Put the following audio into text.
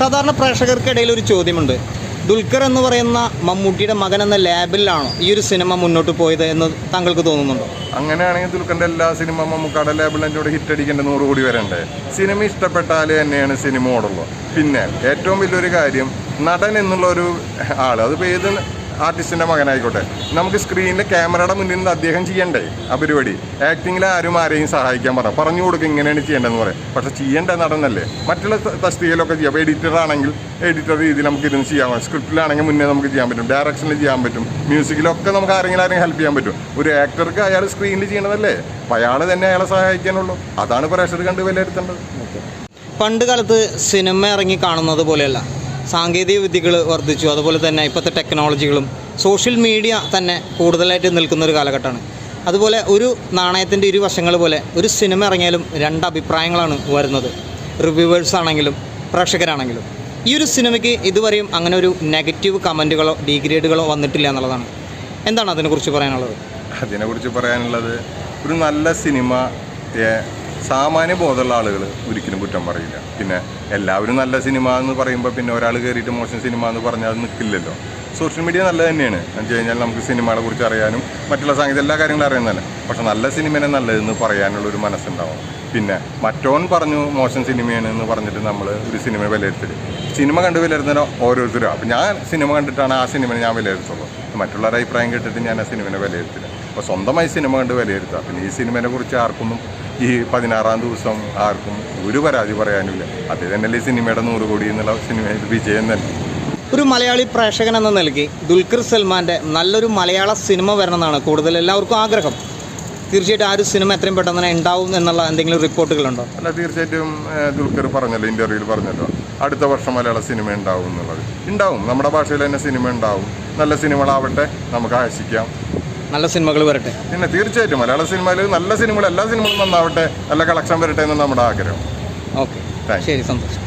സാധാരണ പ്രേക്ഷകർക്കിടയിൽ ഒരു ചോദ്യമുണ്ട്. ദുൽഖർ എന്ന് പറയുന്ന മമ്മൂട്ടിയുടെ മകൻ എന്ന ലാബിലാണോ ഈ ഒരു സിനിമ മുന്നോട്ട് പോയത് എന്ന് താങ്കൾക്ക് തോന്നുന്നുണ്ടോ? അങ്ങനെയാണെങ്കിൽ ദുൽഖറിന്റെ എല്ലാ സിനിമ മമ്മൂക്കാടെ ലേബിളിന്റെ ഹിറ്റ് അടിക്കേണ്ട നൂറ് കോടി വരണ്ടേ? സിനിമ ഇഷ്ടപ്പെട്ടാലേ തന്നെയാണ് സിനിമ ഓടുള്ളൂ. പിന്നെ ഏറ്റവും വലിയൊരു കാര്യം നടൻ എന്നുള്ള ഒരു ആൾ അതിപ്പോൾ ഏത് ആർട്ടിസ്റ്റിന്റെ മകനായിക്കോട്ടെ. നമുക്ക് സ്ക്രീനിന്റെ ക്യാമറയുടെ മുന്നിൽ നിന്ന് അദ്ദേഹം ചെയ്യണ്ടേ? ആ പരിപാടി. ആക്ടിങ്ങിൽ ആരും ആരെയും സഹായിക്കാൻ പറ. പറഞ്ഞു കൊടുക്കുക ഇങ്ങനെയാണ് ചെയ്യേണ്ടതെന്ന് പറയാം പക്ഷേ ചെയ്യേണ്ട നടന്നല്ലേ? മറ്റുള്ള തസ്തികയിലൊക്കെ ചെയ്യാം. എഡിറ്റർ ആണെങ്കിൽ എഡിറ്റർ രീതിയിൽ നമുക്ക് ഇരുന്ന് ചെയ്യാൻ പറ്റും സ്ക്രിപ്റ്റിലാണെങ്കിൽ മുന്നേ നമുക്ക് ചെയ്യാൻ പറ്റും. ഡയറക്ഷനിൽ ചെയ്യാൻ പറ്റും. മ്യൂസിക്കിലൊക്കെ നമുക്ക് ആരെങ്കിലും ആരെങ്കിലും ഹെൽപ്പ് ചെയ്യാൻ പറ്റും. ഒരു ആക്ടർക്ക് അയാൾ സ്ക്രീനിൽ ചെയ്യണതല്ലേ? അപ്പോൾ അയാൾ തന്നെ അയാളെ സഹായിക്കാനുള്ളൂ. അതാണ് പ്രേക്ഷകർ കണ്ട് വിലയിരുത്തേണ്ടത്. പണ്ട് കാലത്ത് സിനിമ ഇറങ്ങി കാണുന്നത് പോലെയല്ല. സാങ്കേതിക വിദ്യകൾ വർദ്ധിച്ചു. അതുപോലെ തന്നെ ഇപ്പോഴത്തെ ടെക്നോളജികളും സോഷ്യൽ മീഡിയ തന്നെ കൂടുതലായിട്ട് നിൽക്കുന്ന ഒരു കാലഘട്ടമാണ്. അതുപോലെ ഒരു നാണയത്തിന്റെ ഇരുവശങ്ങൾ പോലെ ഒരു സിനിമ ഇറങ്ങിയാലും രണ്ട് അഭിപ്രായങ്ങളാണ് വരുന്നത്. റിവ്യൂവേഴ്സ് ആണെങ്കിലും പ്രേക്ഷകരാണെങ്കിലും. ഈ ഒരു സിനിമയ്ക്ക് ഇതുവരെയും അങ്ങനെ ഒരു നെഗറ്റീവ് കമന്റുകളോ ഡീഗ്രേഡുകളോ വന്നിട്ടില്ല എന്നുള്ളതാണ്. എന്താണ് അതിനെക്കുറിച്ച് പറയാനുള്ളത്? അതിനെക്കുറിച്ച് പറയാനുള്ളത് ഒരു നല്ല സിനിമ സാമാന്യ ബോധമുള്ള ആളുകൾ ഒരിക്കലും കുറ്റം പറയില്ല. പിന്നെ എല്ലാവരും നല്ല സിനിമ എന്ന് പറയുമ്പോൾ പിന്നെ ഒരാൾ കയറിയിട്ട് മോശം സിനിമ എന്ന് പറഞ്ഞാൽ അത് നിൽക്കില്ലല്ലോ സോഷ്യൽ മീഡിയ നല്ലത് തന്നെയാണ്. എന്ന് വെച്ച് കഴിഞ്ഞാൽ നമുക്ക് സിനിമകളെ കുറിച്ച് അറിയാനും മറ്റുള്ള സംഗീതം എല്ലാ കാര്യങ്ങളും അറിയുന്നതല്ല. പക്ഷെ നല്ല സിനിമനെ നല്ലതെന്ന് പറയാനുള്ള ഒരു മനസ്സുണ്ടാവും പിന്നെ മറ്റോൻ പറഞ്ഞു മോശം സിനിമയാണ് എന്ന് പറഞ്ഞിട്ട് നമ്മൾ ഒരു സിനിമ വിലയിരുത്തൽ സിനിമ കണ്ട് വിലയിരുത്തുന്ന ഓരോരുത്തരും. അപ്പം ഞാൻ സിനിമ കണ്ടിട്ടാണ് ആ സിനിമ ഞാൻ വിലയിരുത്തുള്ളൂ. മറ്റുള്ളവരുടെ അഭിപ്രായം കേട്ടിട്ട് ഞാൻ ആ സിനിമനെ വിലയിരുത്തില്ല. അപ്പോൾ സ്വന്തമായി സിനിമ കണ്ട് വിലയിരുത്തുക. പിന്നെ ഈ സിനിമനെ കുറിച്ച് ആർക്കൊന്നും ഈ പതിനാറാം ദിവസം ആർക്കും ഒരു പരാതി പറയാനില്ല അത് തന്നെയല്ലേ ഈ സിനിമയുടെ നൂറ് കോടി എന്നുള്ള സിനിമയിൽ വിജയം തന്നെ ഒരു മലയാളി പ്രേക്ഷകൻ എന്ന നിലയ്ക്ക് ദുൽഖർ സൽമാന്റെ നല്ലൊരു മലയാള സിനിമ വരണമെന്നാണ് കൂടുതൽ എല്ലാവർക്കും ആഗ്രഹം. തീർച്ചയായിട്ടും ആ ഒരു സിനിമ എത്രയും പെട്ടെന്ന് തന്നെ ഉണ്ടാവും എന്നുള്ള എന്തെങ്കിലും റിപ്പോർട്ടുകളുണ്ടോ? അല്ല തീർച്ചയായിട്ടും ദുൽഖർ പറഞ്ഞല്ലോ ഇന്റർവ്യൂവിൽ പറഞ്ഞല്ലോ. അടുത്ത വർഷം മലയാള സിനിമ ഉണ്ടാവും എന്നുള്ളത്. ഉണ്ടാവും. നമ്മുടെ ഭാഷയിൽ തന്നെ സിനിമ ഉണ്ടാവും. നല്ല സിനിമകളാവട്ടെ നമുക്ക് ആശിക്കാം. നല്ല സിനിമകൾ വരട്ടെ. പിന്നെ തീർച്ചയായിട്ടും മലയാള സിനിമയിൽ നല്ല സിനിമകൾ എല്ലാ സിനിമകളും നന്നാവട്ടെ നല്ല കളക്ഷൻ വരട്ടെ എന്ന് നമ്മുടെ ആഗ്രഹം. ഓക്കെ. ശരി സന്തോഷം.